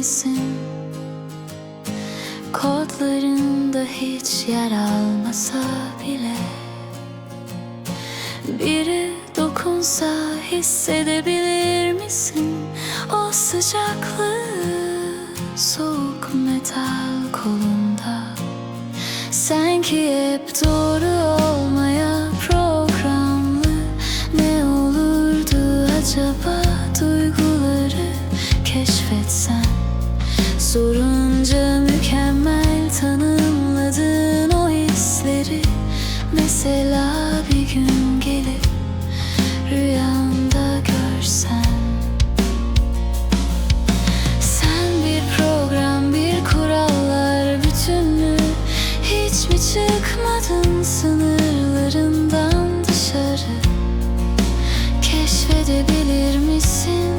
misin? Kodlarında hiç yer almasa bile Biri dokunsa hissedebilir misin? O sıcaklığı soğuk metal kolunda Sanki hep doğru olmaya programlı Ne olurdu acaba duyguları keşfetsen Sorunca mükemmel tanımladığın o hisleri Mesela bir gün gelip rüyanda görsen sen bir program, bir kurallar bütünü Hiç mi çıkmadın sınırlarından dışarı? Keşfedebilir misin?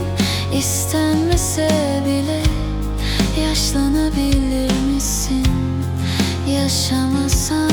İstenmese Yaşlanabilir misin? Yaşamasan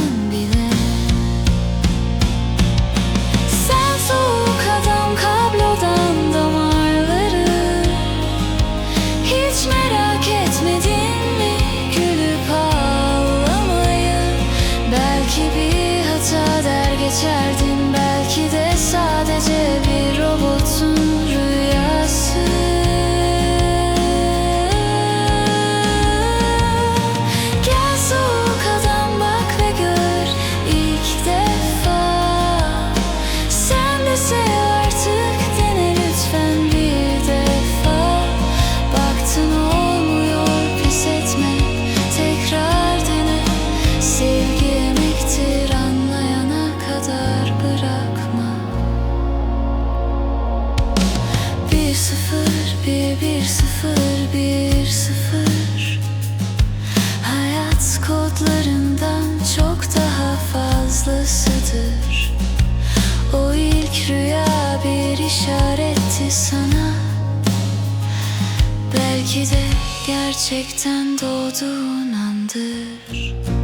bir sıfır bir sıfır. Hayat kodlarından çok daha fazlasıdır. O ilk rüya bir işaretti sana. Belki de gerçekten doğduğun andır